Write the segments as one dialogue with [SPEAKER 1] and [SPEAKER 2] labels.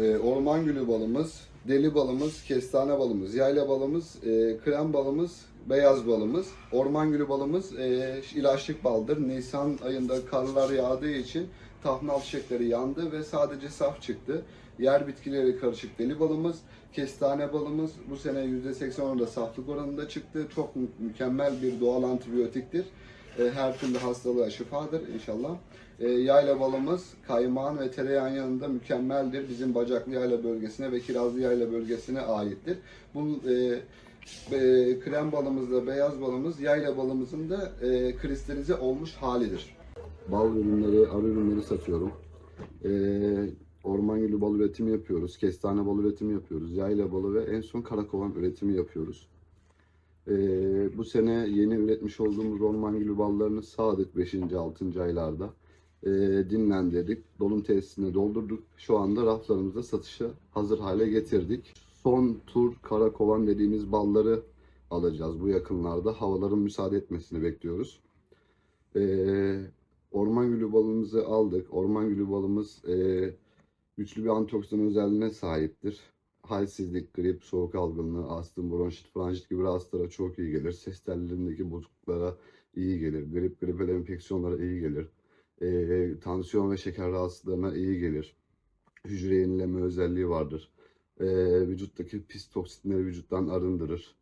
[SPEAKER 1] e, orman gülü balımız, deli balımız, kestane balımız, yayla balımız, e, krem balımız, beyaz balımız. Orman gülü balımız e, ilaçlık baldır. Nisan ayında karlar yağdığı için tahnal çiçekleri yandı ve sadece saf çıktı. Yer bitkileri karışık deli balımız, kestane balımız bu sene %80 oranında saflık oranında çıktı. Çok mü- mükemmel bir doğal antibiyotiktir. E, her türlü hastalığa şifadır inşallah. E, yayla balımız kaymağın ve tereyağın yanında mükemmeldir. Bizim Bacaklı Yayla bölgesine ve Kirazlı Yayla bölgesine aittir. Bu e, krem balımızla beyaz balımız yayla balımızın da kristalize olmuş halidir. Bal ürünleri, arı ürünleri satıyorum. Orman gülü bal üretimi yapıyoruz. Kestane bal üretimi yapıyoruz. Yayla balı ve en son karakovan üretimi yapıyoruz. Ee, bu sene yeni üretmiş olduğumuz orman gülü ballarını sağdık 5. 6. aylarda. Ee, dinlendirdik. Dolum tesisine doldurduk. Şu anda raflarımızda satışa hazır hale getirdik. Son tur kara kovan dediğimiz balları alacağız bu yakınlarda. Havaların müsaade etmesini bekliyoruz. Ee, orman gülü balımızı aldık. Orman gülü balımız e, güçlü bir antioksidan özelliğine sahiptir halsizlik, grip, soğuk algınlığı, astım, bronşit, franjit gibi rahatsızlara çok iyi gelir. Ses tellerindeki bozukluklara iyi gelir. Grip, gripel enfeksiyonlara iyi gelir. Ee, tansiyon ve şeker rahatsızlığına iyi gelir. Hücre yenileme özelliği vardır. Ee, vücuttaki pis toksinleri vücuttan arındırır.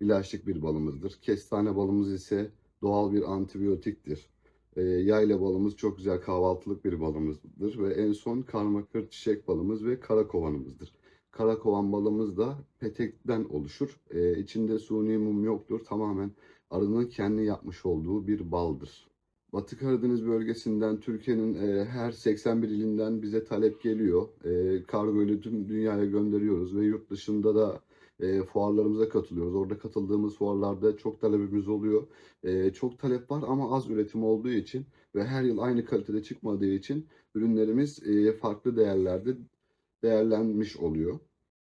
[SPEAKER 1] İlaçlık bir balımızdır. Kestane balımız ise doğal bir antibiyotiktir. Ee, yayla balımız çok güzel kahvaltılık bir balımızdır ve en son karmakır çiçek balımız ve kara kovanımızdır. Karakovan balımız da petekten oluşur. Ee, içinde suni mum yoktur. Tamamen arının kendi yapmış olduğu bir baldır. Batı Karadeniz bölgesinden Türkiye'nin e, her 81 ilinden bize talep geliyor. E, kargo ile tüm dünyaya gönderiyoruz ve yurt dışında da e, fuarlarımıza katılıyoruz. Orada katıldığımız fuarlarda çok talebimiz oluyor. E, çok talep var ama az üretim olduğu için ve her yıl aynı kalitede çıkmadığı için ürünlerimiz e, farklı değerlerde değerlenmiş oluyor.